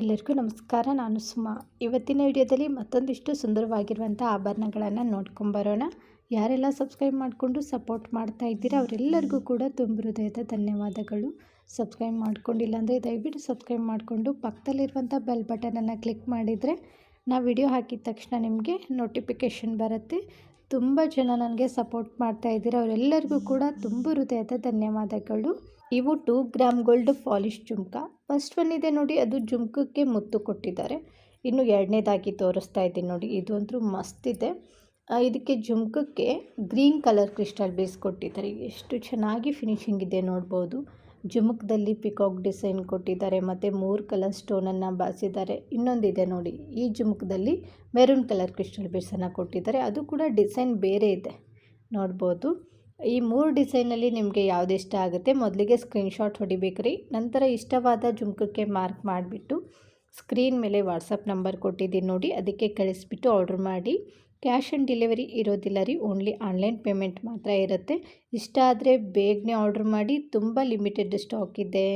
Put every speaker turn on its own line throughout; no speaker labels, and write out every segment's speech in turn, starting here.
ಎಲ್ಲರಿಗೂ ನಮಸ್ಕಾರ, ನಾನು ಸುಮಾ. ಇವತ್ತಿನ ವಿಡಿಯೋದಲ್ಲಿ ಮತ್ತೊಂದಿಷ್ಟು ಸುಂದರವಾಗಿರುವಂಥ ಆಭರಣಗಳನ್ನು ನೋಡ್ಕೊಂಬರೋಣ ಯಾರೆಲ್ಲ ಸಬ್ಸ್ಕ್ರೈಬ್ ಮಾಡಿಕೊಂಡು ಸಪೋರ್ಟ್ ಮಾಡ್ತಾ ಇದ್ದೀರಾ, ಅವರೆಲ್ಲರಿಗೂ ಕೂಡ ತುಂಬ ಹೃದಯದ ಧನ್ಯವಾದಗಳು. ಸಬ್ಸ್ಕ್ರೈಬ್ ಮಾಡ್ಕೊಂಡಿಲ್ಲ ಅಂದರೆ ದಯವಿಟ್ಟು ಸಬ್ಸ್ಕ್ರೈಬ್ ಮಾಡಿಕೊಂಡು ಪಕ್ಕದಲ್ಲಿರುವಂಥ ಬೆಲ್ ಬಟನನ್ನು ಕ್ಲಿಕ್ ಮಾಡಿದರೆ ನಾವು ವಿಡಿಯೋ ಹಾಕಿದ ತಕ್ಷಣ ನಿಮಗೆ ನೋಟಿಫಿಕೇಷನ್ ಬರುತ್ತೆ. ತುಂಬ ಜನ ನನಗೆ ಸಪೋರ್ಟ್ ಮಾಡ್ತಾ ಇದ್ದೀರಾ. ಅವರೆಲ್ಲರಿಗೂ ಕೂಡ ತುಂಬ ಹೃದಯದ ಧನ್ಯವಾದಗಳು. ಇವು two gram gold polish jhumka. First one ಇದೆ ನೋಡಿ, ಅದು ಜುಮ್ಕಕ್ಕೆ ಮುತ್ತು ಕೊಟ್ಟಿದ್ದಾರೆ. ಇನ್ನು ಎರಡನೇದಾಗಿ ತೋರಿಸ್ತಾ ಇದ್ದೀನಿ ನೋಡಿ, ಇದು ಅಂತೂ ಮಸ್ತ್ ಇದೆ. ಇದಕ್ಕೆ ಜುಮ್ಕಕ್ಕೆ ಗ್ರೀನ್ ಕಲರ್ ಕ್ರಿಸ್ಟಲ್ ಬೇಸ್ ಕೊಟ್ಟಿದ್ದಾರೆ. ಎಷ್ಟು ಚೆನ್ನಾಗಿ ಫಿನಿಶಿಂಗ್ ಇದೆ ನೋಡ್ಬೋದು. ಜುಮುಕ್ದಲ್ಲಿ ಪಿಕಾಕ್ ಡಿಸೈನ್ ಕೊಟ್ಟಿದ್ದಾರೆ, ಮತ್ತು ಮೂರು ಕಲರ್ ಸ್ಟೋನನ್ನು ಬಾಸಿದ್ದಾರೆ. ಇನ್ನೊಂದಿದೆ ನೋಡಿ, ಈ ಜುಮುಕ್ದಲ್ಲಿ ಮೆರೂನ್ ಕಲರ್ ಕ್ರಿಸ್ಟಲ್ ಬೀಡ್ಸನ್ನು ಕೊಟ್ಟಿದ್ದಾರೆ. ಅದು ಕೂಡ ಡಿಸೈನ್ ಬೇರೆ ಇದೆ. ನೋಡ್ಬೋದು. ಈ ಮೂರು ಡಿಸೈನಲ್ಲಿ ನಿಮಗೆ ಯಾವುದು ಇಷ್ಟ ಆಗುತ್ತೆ ಮೊದಲಿಗೆ ಸ್ಕ್ರೀನ್ಶಾಟ್ ಹೊಡಿಬೇಕು ರೀ ನಂತರ ಇಷ್ಟವಾದ ಜುಮ್ಕಕ್ಕೆ ಮಾರ್ಕ್ ಮಾಡಿಬಿಟ್ಟು ಸ್ಕ್ರೀನ್ ಮೇಲೆ ವಾಟ್ಸಪ್ ನಂಬರ್ ಕೊಟ್ಟಿದ್ದೀನಿ ನೋಡಿ, ಅದಕ್ಕೆ ಕಳಿಸ್ಬಿಟ್ಟು ಆರ್ಡ್ರ್ ಮಾಡಿ. ಕ್ಯಾಶ್ ಆನ್ ಡೆಲಿವರಿ ಇರೋದಿಲ್ಲ ರೀ, ಓನ್ಲಿ ಆನ್ಲೈನ್ ಪೇಮೆಂಟ್ ಮಾತ್ರ ಇರುತ್ತೆ. ಇಷ್ಟ ಆದರೆ ಬೇಗನೆ ಆರ್ಡ್ರ್ ಮಾಡಿ, ತುಂಬ ಲಿಮಿಟೆಡ್ ಸ್ಟಾಕ್ ಇದೆ.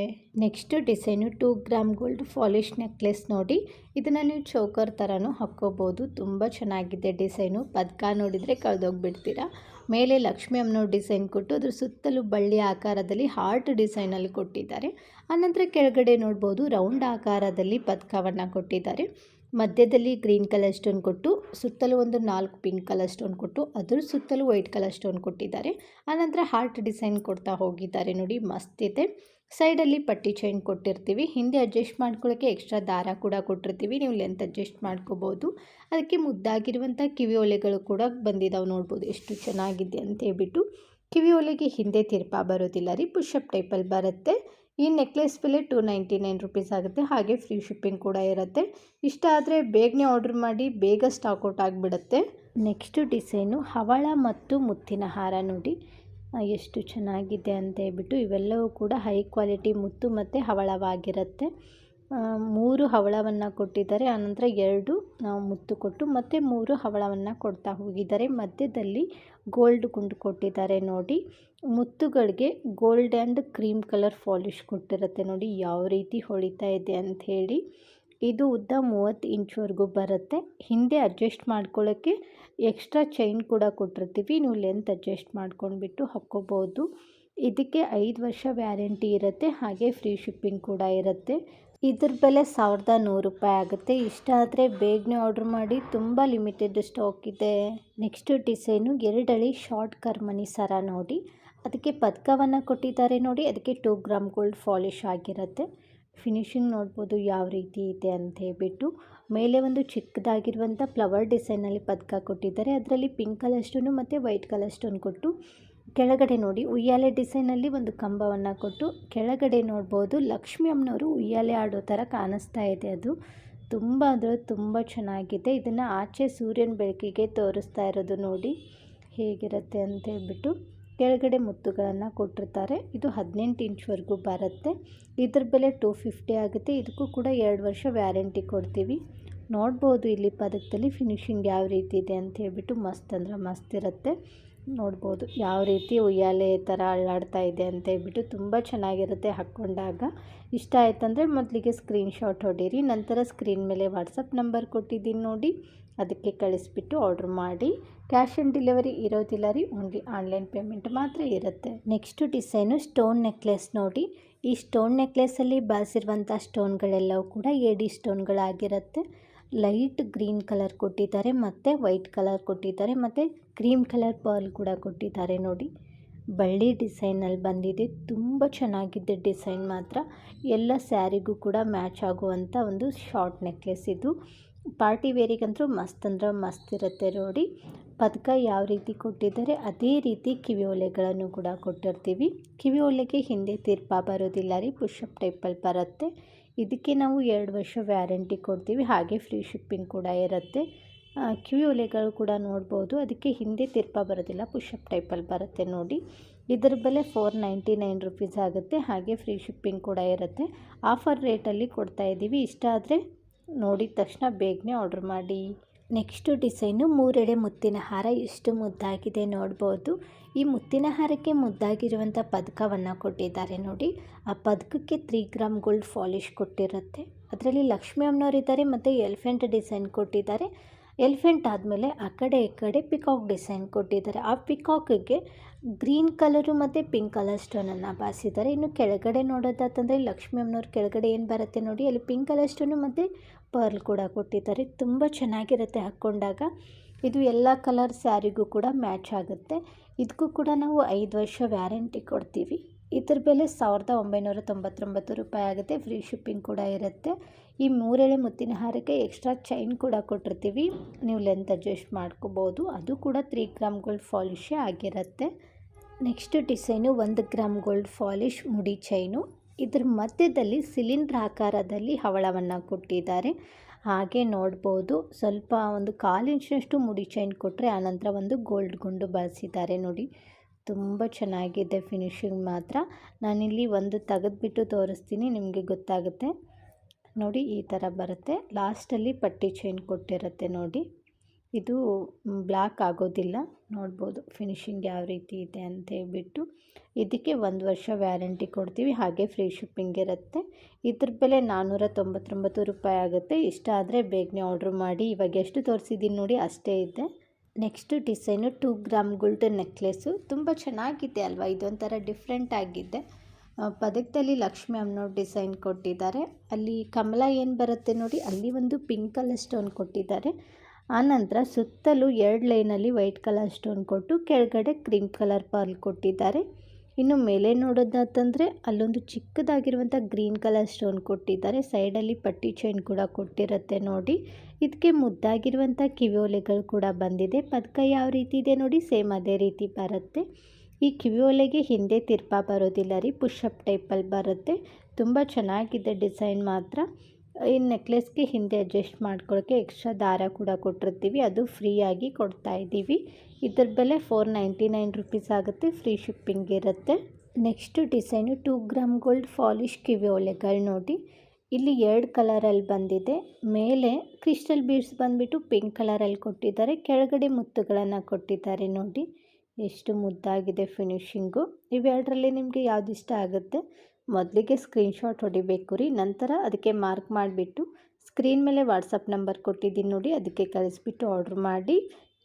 Next design two gram gold polish necklace ನೋಡಿ. ಇದನ್ನು ನೀವು ಚೌಕರ್ ಥರನೂ ಹಾಕ್ಕೋಬೋದು. ತುಂಬ ಚೆನ್ನಾಗಿದೆ ಡಿಸೈನು. ಪದಕ ನೋಡಿದರೆ ಕಳೆದೋಗ್ಬಿಡ್ತೀರಾ. ಮೇಲೆ ಲಕ್ಷ್ಮಿ ಅಮ್ಮನೋ ಡಿಸೈನ್ ಕೊಟ್ಟು ಅದ್ರ ಸುತ್ತಲೂ ಬಳ್ಳಿ ಆಕಾರದಲ್ಲಿ ಹಾರ್ಟ್ ಡಿಸೈನಲ್ಲಿ ಕೊಟ್ಟಿದ್ದಾರೆ. ಆನಂತರ ಕೆಳಗಡೆ ನೋಡ್ಬೋದು, ರೌಂಡ್ ಆಕಾರದಲ್ಲಿ ಪದಕವನ್ನು ಕೊಟ್ಟಿದ್ದಾರೆ. ಮಧ್ಯದಲ್ಲಿ ಗ್ರೀನ್ ಕಲರ್ ಸ್ಟೋನ್ ಕೊಟ್ಟು, ಸುತ್ತಲೂ ಒಂದು ನಾಲ್ಕು ಪಿಂಕ್ ಕಲರ್ ಸ್ಟೋನ್ ಕೊಟ್ಟು, ಅದ್ರ ಸುತ್ತಲೂ ವೈಟ್ ಕಲರ್ ಸ್ಟೋನ್ ಕೊಟ್ಟಿದ್ದಾರೆ. ಆನಂತರ ಹಾರ್ಟ್ ಡಿಸೈನ್ ಕೊಡ್ತಾ ಹೋಗಿದ್ದಾರೆ ನೋಡಿ, ಮಸ್ತ್ ಇದೆ. ಸೈಡಲ್ಲಿ ಪಟ್ಟಿ ಚೈನ್ ಕೊಟ್ಟಿರ್ತೀವಿ. ಹಿಂದೆ ಅಡ್ಜಸ್ಟ್ ಮಾಡ್ಕೊಳ್ಳೋಕ್ಕೆ ಎಕ್ಸ್ಟ್ರಾ ದಾರ ಕೂಡ ಕೊಟ್ಟಿರ್ತೀವಿ. ನೀವು ಲೆಂತ್ ಅಡ್ಜಸ್ಟ್ ಮಾಡ್ಕೋಬೋದು. ಅದಕ್ಕೆ ಮುದ್ದಾಗಿರುವಂಥ ಕಿವಿ ಒಲೆಗಳು ಕೂಡ ಬಂದಿದ್ದಾವೆ ನೋಡ್ಬೋದು. ಎಷ್ಟು ಚೆನ್ನಾಗಿದೆ ಅಂತ ಹೇಳ್ಬಿಟ್ಟು ಕಿವಿ ಒಲೆಗೆ ಹಿಂದೆ ತಿರ್ಪಾ ಬರೋದಿಲ್ಲ ರೀ. ಪುಷಪ್ ಟೈಪಲ್ಲಿ ಬರುತ್ತೆ. ಈ ನೆಕ್ಲೆಸ್ ಬೆಲೆ ಟೂ ನೈಂಟಿ ನೈನ್ ರುಪೀಸ್ ಆಗುತ್ತೆ. ಹಾಗೆ ಫ್ರೀ ಶಿಪ್ಪಿಂಗ್ ಕೂಡ ಇರುತ್ತೆ. ಇಷ್ಟ ಆದರೆ ಬೇಗನೆ ಆರ್ಡ್ರ್ ಮಾಡಿ, ಬೇಗ ಸ್ಟಾಕ್ ಔಟ್ ಆಗಿಬಿಡುತ್ತೆ. ನೆಕ್ಸ್ಟು ಡಿಸೈನು ಹವಳ ಮತ್ತು ಮುತ್ತಿನ ಹಾರ ನೋಡಿ. ಎಷ್ಟು ಚೆನ್ನಾಗಿದೆ ಅಂತ ಹೇಳ್ಬಿಟ್ಟು ಇವೆಲ್ಲವೂ ಕೂಡ ಹೈ ಕ್ವಾಲಿಟಿ ಮುತ್ತು ಮತ್ತು ಹವಳವಾಗಿರುತ್ತೆ. ಮೂರು ಹವಳವನ್ನು ಕೊಟ್ಟಿದ್ದಾರೆ. ಆನಂತರ ಎರಡು ಮುತ್ತು ಕೊಟ್ಟು ಮತ್ತೆ ಮೂರು ಹವಳವನ್ನು ಕೊಡ್ತಾ ಹೋಗಿದ್ದಾರೆ. ಮಧ್ಯದಲ್ಲಿ ಗೋಲ್ಡ್ ಗುಂಡು ಕೊಟ್ಟಿದ್ದಾರೆ ನೋಡಿ. ಮುತ್ತುಗಳಿಗೆ gold and cream colour polish ಕೊಟ್ಟಿರುತ್ತೆ ನೋಡಿ. ಯಾವ ರೀತಿ ಹೊಳಿತಾ ಇದೆ ಅಂತ ಹೇಳಿ. ಇದು ಉದ್ದ ಮೂವತ್ತು ಇಂಚ್ವರೆಗೂ ಬರುತ್ತೆ. ಹಿಂದೆ ಅಡ್ಜಸ್ಟ್ ಮಾಡ್ಕೊಳ್ಳೋಕ್ಕೆ ಎಕ್ಸ್ಟ್ರಾ ಚೈನ್ ಕೂಡ ಕೊಟ್ಟಿರ್ತೀವಿ. ನೀವು ಲೆಂತ್ ಅಡ್ಜಸ್ಟ್ ಮಾಡ್ಕೊಂಡ್ಬಿಟ್ಟು ಹಾಕ್ಕೋಬೋದು. ಇದಕ್ಕೆ ಐದು ವರ್ಷ ವ್ಯಾರಂಟಿ ಇರುತ್ತೆ. ಹಾಗೆ ಫ್ರೀ ಶಿಪ್ಪಿಂಗ್ ಕೂಡ ಇರುತ್ತೆ. ಇದ್ರ ಬೆಲೆ ಸಾವಿರದ ನೂರು ರೂಪಾಯಿ ಆಗುತ್ತೆ. ಇಷ್ಟ ಆದರೆ ಬೇಗನೆ ಆರ್ಡ್ರ್ ಮಾಡಿ. ತುಂಬ ಲಿಮಿಟೆಡ್ ಸ್ಟಾಕ್ ಇದೆ. ನೆಕ್ಸ್ಟ್ ಡಿಸೈನು ಎರಡಳಿ ಶಾರ್ಟ್ ಕರ್ಮನಿ ಸರ ನೋಡಿ. ಅದಕ್ಕೆ ಪದಕವನ್ನು ಕೊಟ್ಟಿದ್ದಾರೆ ನೋಡಿ. ಅದಕ್ಕೆ ಟೂ ಗ್ರಾಮ್ ಗೋಲ್ಡ್ ಫಾಲಿಶ್ ಆಗಿರುತ್ತೆ. ಫಿನಿಶಿಂಗ್ ನೋಡ್ಬೋದು ಯಾವ ರೀತಿ ಇದೆ ಅಂತ ಹೇಳ್ಬಿಟ್ಟು. ಮೇಲೆ ಒಂದು ಚಿಕ್ಕದಾಗಿರುವಂಥ ಫ್ಲವರ್ ಡಿಸೈನಲ್ಲಿ ಪದಕ ಕೊಟ್ಟಿದ್ದಾರೆ. ಅದರಲ್ಲಿ ಪಿಂಕ್ ಕಲರ್ ಸ್ಟೋನು ಮತ್ತು ವೈಟ್ ಕಲರ್ ಸ್ಟೋನ್ ಕೊಟ್ಟು ಕೆಳಗಡೆ ನೋಡಿ, ಉಯ್ಯಾಲೆ ಡಿಸೈನಲ್ಲಿ ಒಂದು ಕಂಬವನ್ನು ಕೊಟ್ಟು, ಕೆಳಗಡೆ ನೋಡ್ಬೋದು ಲಕ್ಷ್ಮಿ ಅಮ್ಮನವರು ಉಯ್ಯಾಲೆ ಆಡೋ ಥರ ಕಾಣಿಸ್ತಾ ಇದೆ ಅದು. ತುಂಬ ಅಂದರೆ ತುಂಬ ಚೆನ್ನಾಗಿದೆ. ಇದನ್ನು ಆಚೆ ಸೂರ್ಯನ ಬೆಳಕಿಗೆ ತೋರಿಸ್ತಾ ಇರೋದು ನೋಡಿ ಹೇಗಿರುತ್ತೆ ಅಂತ ಹೇಳ್ಬಿಟ್ಟು ಕೆಳಗಡೆ ಮುತ್ತುಗಳನ್ನು ಕೊಟ್ಟಿರ್ತಾರೆ. ಇದು ಹದಿನೆಂಟು ಇಂಚ್ವರೆಗೂ ಬರುತ್ತೆ. ಇದ್ರ ಬೆಲೆ ಟೂ ಫಿಫ್ಟಿ ಆಗುತ್ತೆ. ಇದಕ್ಕೂ ಕೂಡ ಎರಡು ವರ್ಷ ವ್ಯಾರಂಟಿ ಕೊಡ್ತೀವಿ. ನೋಡ್ಬೋದು ಇಲ್ಲಿ ಪದಕದಲ್ಲಿ ಫಿನಿಶಿಂಗ್ ಯಾವ ರೀತಿ ಇದೆ ಅಂತ ಹೇಳ್ಬಿಟ್ಟು ಮಸ್ತ್ ಅಂದ್ರೆ ಮಸ್ತ್ ಇರುತ್ತೆ. ನೋಡ್ಬೋದು. ಯಾವ ರೀತಿ ಉಯ್ಯಾಲೆ ಥರ ಅಳ್ಳಾಡ್ತಾ ಇದೆ ಅಂತ ಹೇಳ್ಬಿಟ್ಟು ತುಂಬ ಚೆನ್ನಾಗಿರುತ್ತೆ ಹಾಕ್ಕೊಂಡಾಗ. ಇಷ್ಟ ಆಯ್ತಂದರೆ ಮೊದಲಿಗೆ ಸ್ಕ್ರೀನ್ಶಾಟ್ ಹೊಡೀರಿ. ನಂತರ ಸ್ಕ್ರೀನ್ ಮೇಲೆ ವಾಟ್ಸಪ್ ನಂಬರ್ ಕೊಟ್ಟಿದ್ದೀನಿ ನೋಡಿ. ಅದಕ್ಕೆ ಕಳಿಸ್ಬಿಟ್ಟು ಆರ್ಡ್ರ್ ಮಾಡಿ. ಕ್ಯಾಶ್ ಆನ್ ಡೆಲಿವರಿ ಇರೋದಿಲ್ಲ ರೀ. ಓನ್ಲಿ ಆನ್ಲೈನ್ ಪೇಮೆಂಟ್ ಮಾತ್ರ ಇರುತ್ತೆ. ನೆಕ್ಸ್ಟು ಡಿಸೈನು ಸ್ಟೋನ್ ನೆಕ್ಲೆಸ್ ನೋಡಿ. ಈ ಸ್ಟೋನ್ ನೆಕ್ಲೆಸಲ್ಲಿ ಬಳಸಿರುವಂಥ ಸ್ಟೋನ್ಗಳೆಲ್ಲವೂ ಕೂಡ ಏಡಿ ಸ್ಟೋನ್ಗಳಾಗಿರುತ್ತೆ ಲೈಟ್ ಗ್ರೀನ್ ಕಲರ್ ಕೊಟ್ಟಿದ್ದಾರೆ, ಮತ್ತು ವೈಟ್ ಕಲರ್ ಕೊಟ್ಟಿದ್ದಾರೆ, ಮತ್ತು ಕ್ರೀಮ್ ಕಲರ್ ಪರ್ಲ್ ಕೂಡ ಕೊಟ್ಟಿದ್ದಾರೆ ನೋಡಿ. ಬಳ್ಳಿ ಡಿಸೈನಲ್ಲಿ ಬಂದಿದೆ, ತುಂಬ ಚೆನ್ನಾಗಿದೆ ಡಿಸೈನ್ ಮಾತ್ರ. ಎಲ್ಲ ಸ್ಯಾರಿಗೂ ಕೂಡ ಮ್ಯಾಚ್ ಆಗುವಂಥ ಒಂದು ಶಾರ್ಟ್ ನೆಕ್ಲೆಸ್ ಇದು. ಪಾರ್ಟಿ ವೇರಿಗಂತೂ ಮಸ್ತ್ ಅಂದ್ರೆ ಮಸ್ತ್ ಇರುತ್ತೆ ನೋಡಿ. ಪದಕ ಯಾವ ರೀತಿ ಕೊಟ್ಟಿದ್ದಾರೆ, ಅದೇ ರೀತಿ ಕಿವಿ ಒಲೆಗಳನ್ನು ಕೂಡ ಕೊಟ್ಟಿರ್ತೀವಿ. ಕಿವಿ ಒಲೆಗೆ ಹಿಂದೆ ತಿರ್ಪಾ ಬರೋದಿಲ್ಲ ರೀ ಪುಷಪ್ ಟೈಪಲ್ಲಿ ಬರುತ್ತೆ. ಇದಕ್ಕೆ ನಾವು ಎರಡು ವರ್ಷ ವ್ಯಾರಂಟಿ ಕೊಡ್ತೀವಿ. ಹಾಗೆ ಫ್ರೀ ಶಿಪ್ಪಿಂಗ್ ಕೂಡ ಇರುತ್ತೆ. ಕಿವಿ ಒಲೆಗಳು ಕೂಡ ನೋಡ್ಬೋದು. ಅದಕ್ಕೆ ಹಿಂದೆ ತಿರ್ಪ ಬರೋದಿಲ್ಲ. ಪುಷಪ್ ಟೈಪಲ್ಲಿ ಬರುತ್ತೆ ನೋಡಿ. ಇದರ ಬೆಲೆ ಫೋರ್ ನೈಂಟಿ ನೈನ್ ರುಪೀಸ್ ಆಗುತ್ತೆ. ಹಾಗೆ ಫ್ರೀ ಶಿಪ್ಪಿಂಗ್ ಕೂಡ ಇರುತ್ತೆ. ಆಫರ್ ರೇಟಲ್ಲಿ ಕೊಡ್ತಾ ಇದ್ದೀವಿ. ಇಷ್ಟ ಆದರೆ ನೋಡಿದ ತಕ್ಷಣ ಬೇಗನೆ ಆರ್ಡ್ರ್ ಮಾಡಿ. ನೆಕ್ಸ್ಟು ಡಿಸೈನು ಮೂರೆಡೆ ಮುತ್ತಿನ ಹಾರ ಎಷ್ಟು ಮುದ್ದಾಗಿದೆ ನೋಡ್ಬೋದು. ಈ ಮುತ್ತಿನ ಹಾರಕ್ಕೆ ಮುದ್ದಾಗಿರುವಂಥ ಪದಕವನ್ನು ಕೊಟ್ಟಿದ್ದಾರೆ ನೋಡಿ. ಆ ಪದಕಕ್ಕೆ ತ್ರೀ ಗ್ರಾಮ್ ಗೋಲ್ಡ್ ಫಾಲಿಶ್ ಕೊಟ್ಟಿರುತ್ತೆ. ಅದರಲ್ಲಿ ಲಕ್ಷ್ಮಿ ಅಮ್ಮನವರಿದ್ದಾರೆ ಮತ್ತು ಎಲಿಫೆಂಟ್ ಡಿಸೈನ್ ಕೊಟ್ಟಿದ್ದಾರೆ. ಎಲಿಫೆಂಟ್ ಆದಮೇಲೆ ಆ ಕಡೆ ಈ ಕಡೆ ಪಿಕಾಕ್ ಡಿಸೈನ್ ಕೊಟ್ಟಿದ್ದಾರೆ. ಆ ಪಿಕಾಕ್ಗೆ ಗ್ರೀನ್ ಕಲರು ಮತ್ತು ಪಿಂಕ್ ಕಲರ್ ಸ್ಟೋನನ್ನು ಬಾರಿಸಿದ್ದಾರೆ. ಇನ್ನು ಕೆಳಗಡೆ ನೋಡೋದಾತಂದರೆ ಲಕ್ಷ್ಮಿ ಅಮ್ಮನವ್ರ ಕೆಳಗಡೆ ಏನು ಬರುತ್ತೆ ನೋಡಿ. ಅಲ್ಲಿ ಪಿಂಕ್ ಕಲರ್ ಸ್ಟೋನು ಮತ್ತು ಪರ್ಲ್ ಕೂಡ ಕೊಟ್ಟಿದ್ದಾರೆ. ತುಂಬ ಚೆನ್ನಾಗಿರುತ್ತೆ ಹಾಕ್ಕೊಂಡಾಗ ಇದು ಎಲ್ಲ ಕಲರ್ ಸ್ಯಾರಿಗೂ ಕೂಡ ಮ್ಯಾಚ್ ಆಗುತ್ತೆ. ಇದಕ್ಕೂ ಕೂಡ ನಾವು ಐದು ವರ್ಷ ವ್ಯಾರಂಟಿ ಕೊಡ್ತೀವಿ. ಇದ್ರ ಬೆಲೆ ಸಾವಿರದ ಒಂಬೈನೂರ ತೊಂಬತ್ತೊಂಬತ್ತು ರೂಪಾಯಿ ಆಗುತ್ತೆ. ಫ್ರೀ ಶಿಪ್ಪಿಂಗ್ ಕೂಡ ಇರುತ್ತೆ. ಈ ಮೂರೆಳೆ ಮುತ್ತಿನ ಹಾರಕ್ಕೆ ಎಕ್ಸ್ಟ್ರಾ ಚೈನ್ ಕೂಡ ಕೊಟ್ಟಿರ್ತೀವಿ. ನೀವು ಲೆಂತ್ ಅಡ್ಜಸ್ಟ್ ಮಾಡ್ಕೋಬೋದು. ಅದು ಕೂಡ ತ್ರೀ ಗ್ರಾಮ್ ಗೋಲ್ಡ್ ಫಾಲಿಶೇ ಆಗಿರುತ್ತೆ. ನೆಕ್ಸ್ಟ್ ಡಿಸೈನು ಒಂದು ಗ್ರಾಮ್ ಗೋಲ್ಡ್ ಫಾಲಿಶ್ ಮುಡಿ ಚೈನು. ಇದ್ರ ಮಧ್ಯದಲ್ಲಿ ಸಿಲಿಂಡ್ರ್ ಆಕಾರದಲ್ಲಿ ಹವಳವನ್ನು ಕೊಟ್ಟಿದ್ದಾರೆ. ಹಾಗೆ ನೋಡ್ಬೋದು, ಸ್ವಲ್ಪ ಒಂದು ಕಾಲು ಇಂಚಿನಷ್ಟು ಮುಡಿ ಚೈನ್ ಕೊಟ್ಟರೆ ಆನಂತರ ಒಂದು ಗೋಲ್ಡ್ ಗುಂಡು ಬಳಸಿದ್ದಾರೆ ನೋಡಿ. ತುಂಬ ಚೆನ್ನಾಗಿದೆ ಫಿನಿಶಿಂಗ್ ಮಾತ್ರ. ನಾನಿಲ್ಲಿ ಒಂದು ತೆಗೆದುಬಿಟ್ಟು ತೋರಿಸ್ತೀನಿ, ನಿಮಗೆ ಗೊತ್ತಾಗುತ್ತೆ. ನೋಡಿ, ಈ ಥರ ಬರುತ್ತೆ. ಲಾಸ್ಟಲ್ಲಿ ಪಟ್ಟಿ ಚೈನ್ ಕೊಟ್ಟಿರುತ್ತೆ ನೋಡಿ. ಇದು ಬ್ಲ್ಯಾಕ್ ಆಗೋದಿಲ್ಲ. ನೋಡ್ಬೋದು ಫಿನಿಶಿಂಗ್ ಯಾವ ರೀತಿ ಇದೆ ಅಂತ ಹೇಳ್ಬಿಟ್ಟು. ಇದಕ್ಕೆ ಒಂದು ವರ್ಷ ವ್ಯಾರಂಟಿ ಕೊಡ್ತೀವಿ. ಹಾಗೆ ಫ್ರೀ ಶಿಪ್ಪಿಂಗ್ ಇರುತ್ತೆ. ಇದ್ರ ಬೆಲೆ ನಾನ್ನೂರ ತೊಂಬತ್ತೊಂಬತ್ತು ರೂಪಾಯಿ ಆಗುತ್ತೆ. ಇಷ್ಟ ಆದರೆ ಬೇಗನೆ ಆರ್ಡ್ರ್ ಮಾಡಿ. ಇವಾಗ ಎಷ್ಟು ತೋರಿಸಿದ್ದೀನಿ ನೋಡಿ ಅಷ್ಟೇ ಇದೆ. Next design two gram gold necklace ತುಂಬ ಚೆನ್ನಾಗಿದೆ ಅಲ್ವಾ? ಇದೊಂಥರ ಡಿಫ್ರೆಂಟ್ ಆಗಿದೆ. ಪದಕದಲ್ಲಿ ಲಕ್ಷ್ಮಿ ಅಮ್ಮನವ್ರು ಡಿಸೈನ್ ಕೊಟ್ಟಿದ್ದಾರೆ. ಅಲ್ಲಿ ಕಮಲ ಏನು ಬರುತ್ತೆ ನೋಡಿ, ಅಲ್ಲಿ ಒಂದು ಪಿಂಕ್ ಕಲರ್ ಸ್ಟೋನ್ ಕೊಟ್ಟಿದ್ದಾರೆ. ಆನಂತರ ಸುತ್ತಲೂ ಎರಡು ಲೈನಲ್ಲಿ ವೈಟ್ ಕಲರ್ ಸ್ಟೋನ್ ಕೊಟ್ಟು ಕೆಳಗಡೆ ಕ್ರೀಮ್ ಕಲರ್ ಪರ್ಲ್ ಕೊಟ್ಟಿದ್ದಾರೆ. ಇನ್ನು ಮೇಲೆ ನೋಡೋದಾತಂದರೆ ಅಲ್ಲೊಂದು ಚಿಕ್ಕದಾಗಿರುವಂಥ ಗ್ರೀನ್ ಕಲರ್ ಸ್ಟೋನ್ ಕೊಟ್ಟಿದ್ದಾರೆ. ಸೈಡಲ್ಲಿ ಪಟ್ಟಿ ಚೈನ್ ಕೂಡ ಕೊಟ್ಟಿರುತ್ತೆ ನೋಡಿ. ಇದಕ್ಕೆ ಮುದ್ದಾಗಿರುವಂಥ ಕಿವಿಯೋಲೆಗಳು ಕೂಡ ಬಂದಿದೆ. ಪದಕ ಯಾವ ರೀತಿ ಇದೆ ನೋಡಿ, ಸೇಮ್ ಅದೇ ರೀತಿ ಬರುತ್ತೆ. ಈ ಕಿವಿಯೋಲೆಗೆ ಹಿಂದೆ ತಿರ್ಪ ಬರೋದಿಲ್ಲ ರೀ, ಪುಷಪ್ ಟೈಪಲ್ಲಿ ಬರುತ್ತೆ. ತುಂಬ ಚೆನ್ನಾಗಿದೆ ಡಿಸೈನ್ ಮಾತ್ರ. ಈ ನೆಕ್ಲೆಸ್ಗೆ ಹಿಂದೆ ಅಡ್ಜಸ್ಟ್ ಮಾಡ್ಕೊಳ್ಳೋಕ್ಕೆ ಎಕ್ಸ್ಟ್ರಾ ದಾರ ಕೂಡ ಕೊಟ್ಟಿರ್ತೀವಿ. ಅದು ಫ್ರೀಯಾಗಿ ಕೊಡ್ತಾ ಇದ್ದೀವಿ. ಇದ್ರ ಬೆಲೆ ಫೋರ್ ನೈಂಟಿ ನೈನ್ ರುಪೀಸ್ ಆಗುತ್ತೆ. ಫ್ರೀ ಶಿಪ್ಪಿಂಗ್ ಇರುತ್ತೆ. Next design two gram gold polish ಕಿವಿ ಒಲೆಗಳು ನೋಡಿ. ಇಲ್ಲಿ ಎರಡು ಕಲರಲ್ಲಿ ಬಂದಿದೆ. ಮೇಲೆ ಕ್ರಿಸ್ಟಲ್ ಬೀಡ್ಸ್ ಬಂದುಬಿಟ್ಟು ಪಿಂಕ್ ಕಲರಲ್ಲಿ ಕೊಟ್ಟಿದ್ದಾರೆ. ಕೆಳಗಡೆ ಮುತ್ತುಗಳನ್ನು ಕೊಟ್ಟಿದ್ದಾರೆ ನೋಡಿ. ಎಷ್ಟು ಮುದ್ದಾಗಿದೆ ಫಿನಿಶಿಂಗು. ಇವೆರಡರಲ್ಲಿ ನಿಮಗೆ ಯಾವ್ದು ಇಷ್ಟ ಆಗುತ್ತೆ? ಮೊದಲಿಗೆ ಸ್ಕ್ರೀನ್ಶಾಟ್ ಹೊಡಿಬೇಕು ರೀ, ನಂತರ ಅದಕ್ಕೆ ಮಾರ್ಕ್ ಮಾಡಿಬಿಟ್ಟು ಸ್ಕ್ರೀನ್ ಮೇಲೆ ವಾಟ್ಸಪ್ ನಂಬರ್ ಕೊಟ್ಟಿದ್ದೀನಿ ನೋಡಿ, ಅದಕ್ಕೆ ಕಳಿಸ್ಬಿಟ್ಟು ಆರ್ಡ್ರ್ ಮಾಡಿ.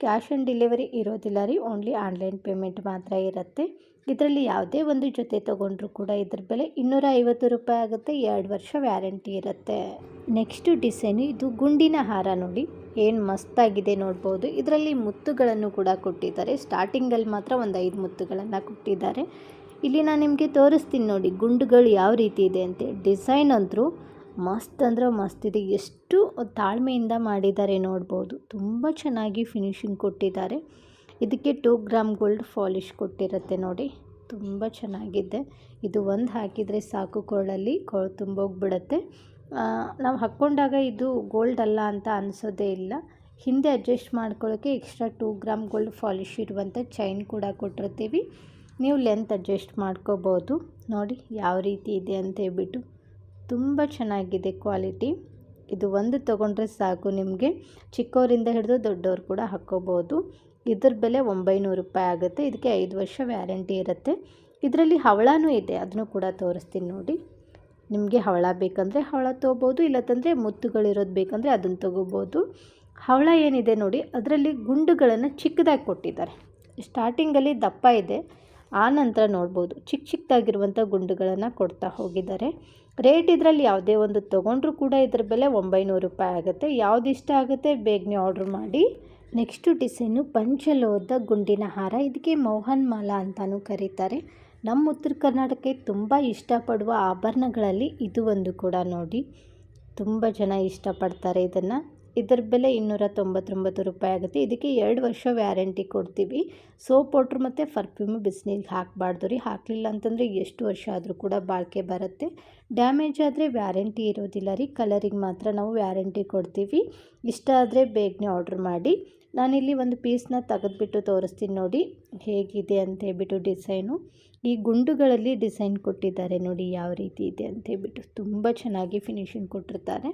ಕ್ಯಾಶ್ ಆನ್ ಡೆಲಿವರಿ ಇರೋದಿಲ್ಲ ರೀ ಓನ್ಲಿ ಆನ್ಲೈನ್ ಪೇಮೆಂಟ್ ಮಾತ್ರ ಇರುತ್ತೆ. ಇದರಲ್ಲಿ ಯಾವುದೇ ಒಂದು ಜೊತೆ ತೊಗೊಂಡ್ರು ಕೂಡ ಇದ್ರ ಬೆಲೆ ಇನ್ನೂರ ಐವತ್ತು ರೂಪಾಯಿ ಆಗುತ್ತೆ, ಎರಡು ವರ್ಷ ವ್ಯಾರಂಟಿ ಇರುತ್ತೆ. ನೆಕ್ಸ್ಟು ಡಿಸೈನು ಇದು ಗುಂಡಿನ ಹಾರ ನೋಡಿ, ಏನು ಮಸ್ತಾಗಿದೆ ನೋಡ್ಬೋದು. ಇದರಲ್ಲಿ ಮುತ್ತುಗಳನ್ನು ಕೂಡ ಕೊಟ್ಟಿದ್ದಾರೆ ಸ್ಟಾರ್ಟಿಂಗಲ್ಲಿ ಮಾತ್ರ ಒಂದು ಐದು ಮುತ್ತುಗಳನ್ನು ಕೊಟ್ಟಿದ್ದಾರೆ. ಇಲ್ಲಿ ನಾನು ನಿಮಗೆ ತೋರಿಸ್ತೀನಿ ನೋಡಿ ಗುಂಡುಗಳು ಯಾವ ರೀತಿ ಇದೆ ಅಂತ ಡಿಸೈನ್ ಅಂತರೂ ಮಸ್ತ್ ಅಂದರೆ ಮಸ್ತ್. ಇದೆ ಎಷ್ಟು ತಾಳ್ಮೆಯಿಂದ ಮಾಡಿದ್ದಾರೆ ನೋಡ್ಬೋದು. ತುಂಬ ಚೆನ್ನಾಗಿ ಫಿನಿಶಿಂಗ್ ಕೊಟ್ಟಿದ್ದಾರೆ. ಇದಕ್ಕೆ ಟೂ ಗ್ರಾಮ್ ಗೋಲ್ಡ್ ಫಾಲಿಶ್ ಕೊಟ್ಟಿರುತ್ತೆ ನೋಡಿ. ತುಂಬ ಚೆನ್ನಾಗಿದೆ. ಇದು ಒಂದು ಹಾಕಿದರೆ ಸಾಕು ಕೊಳಲ್ಲಿ. ಕೊ ತುಂಬೋಗ್ಬಿಡುತ್ತೆ ನಾವು ಹಾಕ್ಕೊಂಡಾಗ ಇದು ಗೋಲ್ಡ್ ಅಲ್ಲ ಅಂತ ಅನಿಸೋದೇ ಇಲ್ಲ. ಹಿಂದೆ ಅಡ್ಜಸ್ಟ್ ಮಾಡ್ಕೊಳ್ಳೋಕ್ಕೆ extra two gram gold polish ಇರುವಂಥ ಚೈನ್ ಕೂಡ ಕೊಟ್ಟಿರ್ತೀವಿ. ನೀವು ಲೆಂತ್ ಅಡ್ಜಸ್ಟ್ ಮಾಡ್ಕೋಬೋದು. ನೋಡಿ ಯಾವ ರೀತಿ ಇದೆ ಅಂತ ಹೇಳ್ಬಿಟ್ಟು ತುಂಬ ಚೆನ್ನಾಗಿದೆ ಕ್ವಾಲಿಟಿ ಇದು ಒಂದು ತೊಗೊಂಡ್ರೆ ಸಾಕು ನಿಮಗೆ. ಚಿಕ್ಕವರಿಂದ ಹಿಡಿದು ದೊಡ್ಡವ್ರು ಕೂಡ ಹಾಕ್ಕೋಬೋದು. ಇದ್ರ ಬೆಲೆ ಒಂಬೈನೂರು ರೂಪಾಯಿ ಆಗುತ್ತೆ. ಇದಕ್ಕೆ ಐದು ವರ್ಷ ವ್ಯಾರಂಟಿ ಇರುತ್ತೆ. ಇದರಲ್ಲಿ ಹವಳನೂ ಇದೆ. ಅದನ್ನು ಕೂಡ ತೋರಿಸ್ತೀನಿ ನೋಡಿ. ನಿಮಗೆ ಹವಳ ಬೇಕಂದರೆ ಹವಳ ತೊಗೋಬೋದು, ಇಲ್ಲತ್ತಂದರೆ ಮುತ್ತುಗಳಿರೋದು ಬೇಕಂದರೆ ಅದನ್ನು ತೊಗೋಬೋದು. ಹವಳ ಏನಿದೆ ನೋಡಿ, ಅದರಲ್ಲಿ ಗುಂಡುಗಳನ್ನು ಚಿಕ್ಕದಾಗಿ ಕೊಟ್ಟಿದ್ದಾರೆ. ಸ್ಟಾರ್ಟಿಂಗಲ್ಲಿ ದಪ್ಪ ಇದೆ. ಆ ನಂತರ ನೋಡ್ಬೋದು. ಚಿಕ್ಕ ಚಿಕ್ಕದಾಗಿರುವಂಥ ಗುಂಡುಗಳನ್ನು ಕೊಡ್ತಾ ಹೋಗಿದ್ದಾರೆ. ರೇಟ್ ಇದರಲ್ಲಿ ಯಾವುದೇ ಒಂದು ತೊಗೊಂಡ್ರೂ ಕೂಡ ಇದ್ರ ಬೆಲೆ ಒಂಬೈನೂರು ರೂಪಾಯಿ ಆಗುತ್ತೆ. ಯಾವ್ದು ಇಷ್ಟ ಆಗುತ್ತೆ ಬೇಗನೆ ಆರ್ಡ್ರ್ ಮಾಡಿ. ನೆಕ್ಸ್ಟು ಡಿಸೈನು ಪಂಚಲೋದ ಗುಂಡಿನ ಹಾರ. ಇದಕ್ಕೆ ಮೋಹನ್ ಮಾಲಾ ಅಂತಲೂ ಕರೀತಾರೆ. ನಮ್ಮ ಉತ್ತರ ಕರ್ನಾಟಕಕ್ಕೆ ತುಂಬ ಇಷ್ಟಪಡುವ ಆಭರಣಗಳಲ್ಲಿ ಇದು ಒಂದು ಕೂಡ ನೋಡಿ. ತುಂಬ ಜನ ಇಷ್ಟಪಡ್ತಾರೆ ಇದನ್ನು. ಇದರ ಬೆಲೆ ಇನ್ನೂರ ತೊಂಬತ್ತೊಂಬತ್ತು ರೂಪಾಯಿ ಆಗುತ್ತೆ. ಇದಕ್ಕೆ ಎರಡು ವರ್ಷ ವ್ಯಾರಂಟಿ ಕೊಡ್ತೀವಿ. ಸೋಪ್ ಪೌಡ್ರ್ ಮತ್ತು ಪರ್ಫ್ಯೂಮು ಬಿಸಿನೀರಿಗೆ ಹಾಕಬಾರ್ದು ರೀ. ಹಾಕಲಿಲ್ಲ ಅಂತಂದರೆ ಎಷ್ಟು ವರ್ಷ ಆದರೂ ಕೂಡ ಬಾಳಿಕೆ ಬರುತ್ತೆ. ಡ್ಯಾಮೇಜ್ ಆದರೆ ವ್ಯಾರಂಟಿ ಇರೋದಿಲ್ಲ ರೀ. ಕಲರಿಗೆ ಮಾತ್ರ ನಾವು ವ್ಯಾರಂಟಿ ಕೊಡ್ತೀವಿ. ಇಷ್ಟ ಆದರೆ ಬೇಗನೆ ಆರ್ಡ್ರ್ ಮಾಡಿ. ನಾನಿಲ್ಲಿ ಒಂದು ಪೀಸ್ನ ತೆಗೆದುಬಿಟ್ಟು ತೋರಿಸ್ತೀನಿ ನೋಡಿ. ಹೇಗಿದೆ ಅಂತ ಹೇಳ್ಬಿಟ್ಟು ಡಿಸೈನು. ಈ ಗುಂಡುಗಳಲ್ಲಿ ಡಿಸೈನ್ ಕೊಟ್ಟಿದ್ದಾರೆ ನೋಡಿ, ಯಾವ ರೀತಿ ಇದೆ ಅಂತ ಹೇಳ್ಬಿಟ್ಟು. ತುಂಬ ಚೆನ್ನಾಗಿ ಫಿನಿಶಿಂಗ್ ಕೊಟ್ಟಿರ್ತಾರೆ.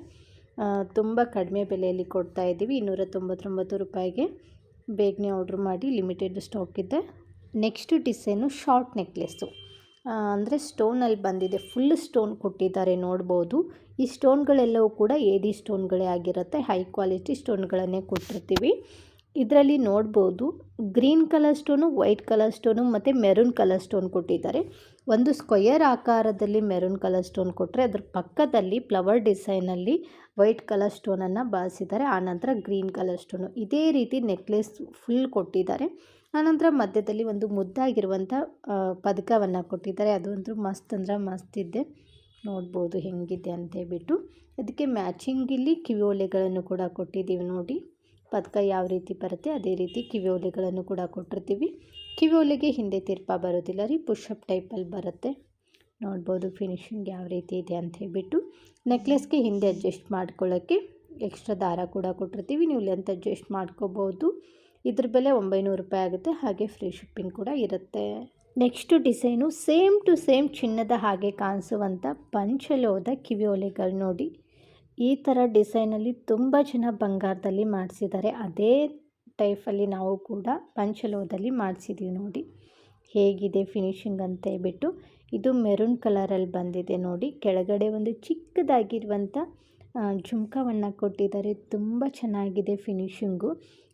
ತುಂಬ ಕಡಿಮೆ ಬೆಲೆಯಲ್ಲಿ ಕೊಡ್ತಾ ಇದ್ದೀವಿ. ಇನ್ನೂರ ತೊಂಬತ್ತೊಂಬತ್ತು ರೂಪಾಯಿಗೆ ಬೇಗನೆ ಆರ್ಡ್ರ್ ಮಾಡಿ ಲಿಮಿಟೆಡ್ ಸ್ಟಾಕ್ ಇದೆ. ನೆಕ್ಸ್ಟ್ ಡಿಸೈನು ಶಾರ್ಟ್ ನೆಕ್ಲೆಸ್ಸು ಅಂದರೆ ಸ್ಟೋನಲ್ಲಿ ಬಂದಿದೆ. ಫುಲ್ ಸ್ಟೋನ್ ಕೊಟ್ಟಿದ್ದಾರೆ ನೋಡ್ಬೋದು. ಈ ಸ್ಟೋನ್ಗಳೆಲ್ಲವೂ ಕೂಡ ಎ ಡಿ ಸ್ಟೋನ್ಗಳೇ ಆಗಿರುತ್ತೆ. ಹೈ ಕ್ವಾಲಿಟಿ ಸ್ಟೋನ್ಗಳನ್ನೇ ಕೊಟ್ಟಿರ್ತೀವಿ. ಇದರಲ್ಲಿ ನೋಡ್ಬೋದು green colour stone, white colour stone ಮತ್ತು ಮೆರೂನ್ ಕಲರ್ ಸ್ಟೋನ್ ಕೊಟ್ಟಿದ್ದಾರೆ. ಒಂದು ಸ್ಕ್ವಯರ್ ಆಕಾರದಲ್ಲಿ ಮೆರೂನ್ ಕಲರ್ ಸ್ಟೋನ್ ಕೊಟ್ಟರೆ ಅದ್ರ ಪಕ್ಕದಲ್ಲಿ ಫ್ಲವರ್ ಡಿಸೈನಲ್ಲಿ ವೈಟ್ ಕಲರ್ ಸ್ಟೋನನ್ನು ಬಳಸಿದ್ದಾರೆ ಆನಂತರ ಗ್ರೀನ್ ಕಲರ್ ಸ್ಟೋನು. ಇದೇ ರೀತಿ ನೆಕ್ಲೆಸ್ ಫುಲ್ ಕೊಟ್ಟಿದ್ದಾರೆ. ಆನಂತರ ಮಧ್ಯದಲ್ಲಿ ಒಂದು ಮುದ್ದಾಗಿರುವಂಥ ಪದಕವನ್ನು ಕೊಟ್ಟಿದ್ದಾರೆ. ಅದಂತೂ ಮಸ್ತ್ ಅಂದ್ರೆ ಮಸ್ತ್ ಇದೆ. ನೋಡ್ಬೋದು ಹೆಂಗಿದೆ ಅಂತ ಹೇಳ್ಬಿಟ್ಟು. ಅದಕ್ಕೆ ಮ್ಯಾಚಿಂಗ್ ಇಲ್ಲಿ ಕಿವಿಯೋಲೆಗಳನ್ನು ಕೂಡ ಕೊಟ್ಟಿದ್ದೀವಿ ನೋಡಿ. ಪದಕ ಯಾವ ರೀತಿ ಬರುತ್ತೆ, ಅದೇ ರೀತಿ ಕಿವಿಯೋಲೆಗಳನ್ನು ಕೂಡ ಕೊಟ್ಟಿರ್ತೀವಿ. ಕಿವಿಯೋಲೆಗೆ ಹಿಂದೆ ತಿರ್ಪ ಬರೋದಿಲ್ಲ ರೀ ಪುಷಪ್ ಟೈಪಲ್ಲಿ ಬರುತ್ತೆ. ನೋಡ್ಬೋದು ಫಿನಿಶಿಂಗ್ ಯಾವ ರೀತಿ ಇದೆ ಅಂತ ಹೇಳ್ಬಿಟ್ಟು ನೆಕ್ಲೆಸ್ಗೆ ಹಿಂದೆ ಅಡ್ಜಸ್ಟ್ ಮಾಡ್ಕೊಳ್ಳೋಕ್ಕೆ ಎಕ್ಸ್ಟ್ರಾ ದಾರ ಕೂಡ ಕೊಟ್ಟಿರ್ತೀವಿ. ನೀವು ಲೆಂತ್ ಅಡ್ಜಸ್ಟ್ ಮಾಡ್ಕೋಬೋದು. ಇದ್ರ ಬೆಲೆ ಒಂಬೈನೂರು ರೂಪಾಯಿ ಆಗುತ್ತೆ, ಹಾಗೆ ಫ್ರೀ ಶಿಪ್ಪಿಂಗ್ ಕೂಡ ಇರುತ್ತೆ. Next design same to same ಚಿನ್ನದ ಹಾಗೆ ಕಾಣಿಸುವಂಥ ಪಂಚಲೋದ ಕಿವಿಯೋಲೆಗಳು ನೋಡಿ. ಈ ಥರ ಡಿಸೈನಲ್ಲಿ ತುಂಬ ಜನ ಬಂಗಾರದಲ್ಲಿ ಮಾಡಿಸಿದ್ದಾರೆ. ಅದೇ ಟೈಫಲ್ಲಿ ನಾವು ಕೂಡ ಪಂಚಲೋದಲ್ಲಿ ಮಾಡಿಸಿದ್ದೀವಿ ನೋಡಿ. ಹೇಗಿದೆ ಫಿನಿಶಿಂಗ್ ಅಂತ ಹೇಳ್ಬಿಟ್ಟು. ಇದು ಮೆರೂನ್ ಕಲರಲ್ಲಿ ಬಂದಿದೆ ನೋಡಿ. ಕೆಳಗಡೆ ಒಂದು ಚಿಕ್ಕದಾಗಿರುವಂಥ ಜುಮ್ಕವನ್ನು ಕೊಟ್ಟಿದ್ದಾರೆ. ತುಂಬ ಚೆನ್ನಾಗಿದೆ ಫಿನಿಶಿಂಗು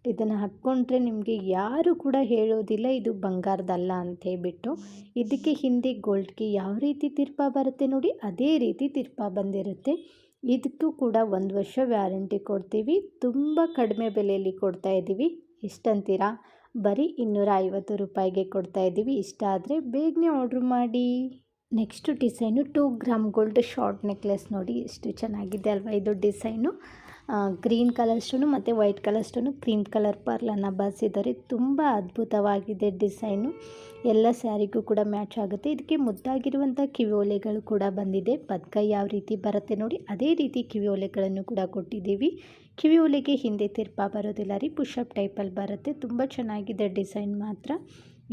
ಇದನ್ನು ಹಾಕ್ಕೊಂಡ್ರೆ ನಿಮಗೆ ಯಾರು ಕೂಡ ಹೇಳೋದಿಲ್ಲ ಇದು ಬಂಗಾರದಲ್ಲ ಅಂತ ಹೇಳ್ಬಿಟ್ಟು. ಇದಕ್ಕೆ ಹಿಂದೆ ಗೋಲ್ಡ್ಗೆ ಯಾವ ರೀತಿ ತಿರ್ಪ ಬರುತ್ತೆ ನೋಡಿ. ಅದೇ ರೀತಿ ತಿರ್ಪ ಬಂದಿರುತ್ತೆ. ಇದಕ್ಕೂ ಕೂಡ ಒಂದು ವರ್ಷ ವ್ಯಾರಂಟಿ ಕೊಡ್ತೀವಿ. ತುಂಬ ಕಡಿಮೆ ಬೆಲೆಯಲ್ಲಿ ಕೊಡ್ತಾ ಇದ್ದೀವಿ. ಎಷ್ಟಂತೀರಾ? ಬರೀ ಇನ್ನೂರ ಐವತ್ತು ರೂಪಾಯಿಗೆ ಕೊಡ್ತಾ ಇದ್ದೀವಿ. ಇಷ್ಟ ಆದರೆ ಬೇಗನೆ ಆರ್ಡ್ರ್ ಮಾಡಿ. Next design two gram gold short necklace ನೋಡಿ. ಎಷ್ಟು ಚೆನ್ನಾಗಿದೆ ಅಲ್ವಾ ಇದು ಡಿಸೈನು ಗ್ರೀನ್ ಕಲರ್ ಸ್ಟೋನು ಮತ್ತು white colour stone cream colour ಪರ್ಲನ್ನು ಬಳಸಿದ್ದಾರೆ ತುಂಬ ಅದ್ಭುತವಾಗಿದೆ ಡಿಸೈನು. ಎಲ್ಲ ಸ್ಯಾರಿಗೂ ಕೂಡ ಮ್ಯಾಚ್ ಆಗುತ್ತೆ. ಇದಕ್ಕೆ ಮುದ್ದಾಗಿರುವಂಥ ಕಿವಿಯೋಲೆಗಳು ಕೂಡ ಬಂದಿದೆ. ಪದಕ ಯಾವ ರೀತಿ ಬರುತ್ತೆ ನೋಡಿ, ಅದೇ ರೀತಿ ಕಿವಿಯೋಲೆಗಳನ್ನು ಕೂಡ ಕೊಟ್ಟಿದ್ದೀವಿ. ಕಿವಿಯೋಲೆಗೆ ಹಿಂದೆ ತಿರ್ಪ ಬರೋದಿಲ್ಲ ರೀ ಪುಷಪ್ ಟೈಪಲ್ಲಿ ಬರುತ್ತೆ. ತುಂಬ ಚೆನ್ನಾಗಿದೆ ಡಿಸೈನ್ ಮಾತ್ರ.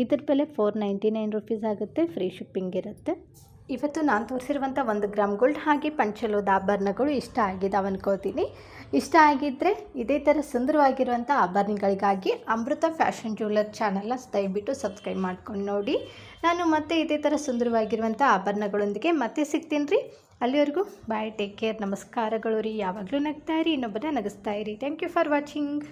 ಇದ್ರ ಬೆಲೆ ಫೋರ್ ನೈಂಟಿ ನೈನ್ ರುಪೀಸ್ ಆಗುತ್ತೆ ಫ್ರೀ ಶಿಪ್ಪಿಂಗ್ ಇರುತ್ತೆ. ಇವತ್ತು ನಾನು ತೋರಿಸಿರುವಂಥ ಒಂದು ಗ್ರಾಮ್ ಗೋಲ್ಡ್ ಹಾಗೆ ಪಂಚಲೋದ ಆಭರಣಗಳು ಇಷ್ಟ ಆಗಿದ್ದಾವೆ ಅನ್ಕೋತೀನಿ ಇಷ್ಟ ಆಗಿದ್ದರೆ ಇದೇ ಥರ ಸುಂದರವಾಗಿರುವಂಥ ಆಭರಣಗಳಿಗಾಗಿ ಅಮೃತ ಫ್ಯಾಷನ್ ಜ್ಯುವೆಲರ್ ಚಾನಲ್ನ ದಯವಿಟ್ಟು ಸಬ್ಸ್ಕ್ರೈಬ್ ಮಾಡ್ಕೊಂಡು ನೋಡಿ. ನಾನು ಮತ್ತೆ ಇದೇ ಥರ ಸುಂದರವಾಗಿರುವಂಥ ಆಭರಣಗಳೊಂದಿಗೆ ಮತ್ತೆ ಸಿಗ್ತೀನಿ. ರೀ ಅಲ್ಲಿವರೆಗೂ ಬಾಯ್ ಟೇಕ್ ಕೇರ್ ನಮಸ್ಕಾರಗಳು ರೀ. ಯಾವಾಗಲೂ ನಗ್ತಾ ಇರಿ ಇನ್ನೊಬ್ಬರನ್ನ ನಗಿಸ್ತಾ ಇರಿ. Thank you for watching